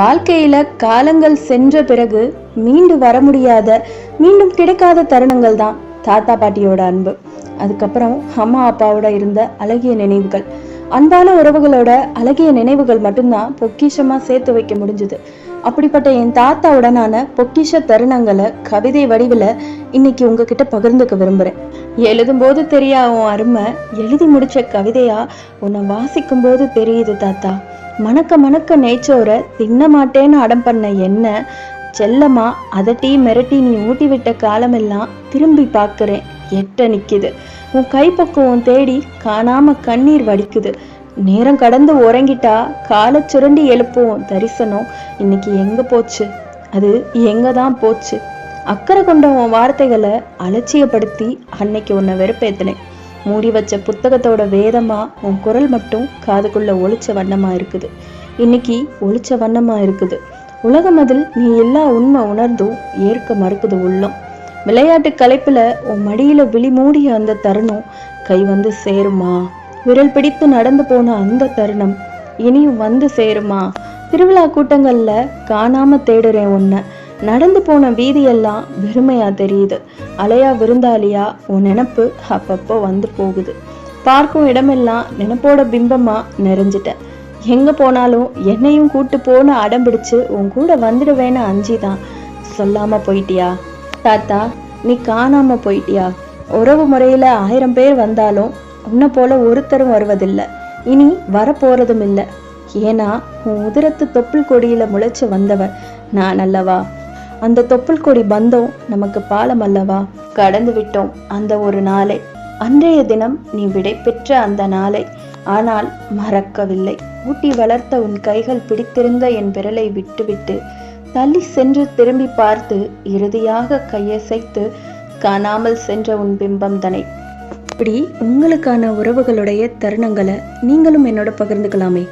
வாழ்க்கையில காலங்கள் சென்ற பிறகு மீண்டு வர முடியாத மீண்டும் கிடைக்காத தருணங்கள் தான் தாத்தா பாட்டியோட அன்பு. அதுக்கப்புறம் அம்மா அப்பாவோட இருந்த அழகிய நினைவுகள். அன்பான உறவுகளோட அழகிய நினைவுகள் மட்டும்தான் பொக்கிஷமா சேர்த்து வைக்க முடிஞ்சது. அப்படிப்பட்ட என் தாத்தாவுடனான பொக்கிஷ தருணங்களை கவிதை வடிவில் இன்னைக்கு உங்ககிட்ட பகிர்ந்துக்க விரும்புறேன். எழுதும்போது தெரியா உன் அருமை எழுதி முடிச்ச கவிதையா உன்னை வாசிக்கும் போது தெரியுது தாத்தா. மணக்க மணக்க நேச்சோர தின்ன மாட்டேன்னு அடம் பண்ண என்ன? செல்லமா அதட்டி மிரட்டி நீ ஊட்டி விட்ட காலமெல்லாம் திரும்பி பார்க்குறேன் எட்ட நிற்கிது உன் கைப்பக்குவம் தேடி காணாம கண்ணீர் வடிக்குது. நேரம் கடந்து உறங்கிட்டா காலை சுரண்டி எழுப்புவோம் தரிசனம். இன்னைக்கு எங்க போச்சு? அது எங்க தான் போச்சு? அக்கறை கொண்ட உன் வார்த்தைகளை அலட்சியப்படுத்தி அன்னைக்கு உன்னை வெறுப்பேத்தினேன். மூடி வச்ச புத்தகத்தோட வேதமா உன் குரல் மட்டும் காதுக்குள்ள ஒளிச்ச வண்ணமா இருக்குது. இன்னைக்கு ஒளிச்ச வண்ணமா இருக்குது. உலகம் அதில் நீ எல்லா உண்மை உணர்ந்தும் ஏற்க மறுக்குது உள்ளம். விளையாட்டு கலைப்புல உன் மடியில விழி மூடிய அந்த தருணம் கை வந்து சேருமா? விரல் பிடித்து நடந்து போன அந்த தருணம் இனியும் வந்து சேருமா? திருவிழா கூட்டங்கள்ல காணாம தேடுறேன் உன்னை. நடந்து போன வீதியெல்லாம் வெறுமையா தெரியுது. அலையா விருந்தாளியா உன் நினப்பு அப்பப்போ வந்து போகுது. பார்க்கும் இடமெல்லாம் நினப்போட பிம்பமா நிறைஞ்சிட்ட. எங்க போனாலும் என்னையும் கூட்டு போன அடம் பிடிச்சு உன் கூட வந்துடுவேன்னு அஞ்சிதான். சொல்லாம போயிட்டியா? தாத்தா நீ காணாம போயிட்டியா? உறவு முறையில ஆயிரம் பேர் வந்தாலும் உன்னை போல ஒருத்தரும் வருவதில்லை. இனி வரப்போறதும் இல்லை. ஏன்னா உன் உதிரத்து தொப்புள் கொடியில முளைச்சு வந்தவன் நான் அல்லவா? அந்த தொப்புள் கொடி பந்தம் நமக்கு பாலம் அல்லவா? கடந்து விட்டோம் அந்த ஒரு நாளை. அன்றைய தினம் நீ விடை பெற்ற அந்த நாளை. ஆனால் மறக்கவில்லை. ஊட்டி வளர்த்த உன் கைகள் பிடித்திருந்த என் விரலை விட்டுவிட்டு தள்ளி சென்று திரும்பி பார்த்து இறுதியாக கையசைத்து காணாமல் சென்ற உன் பிம்பம் தனை. இப்படி உங்களுக்கான உறவுகளுடைய தருணங்களை நீங்களும் என்னோட பகிர்ந்துக்கலாமே.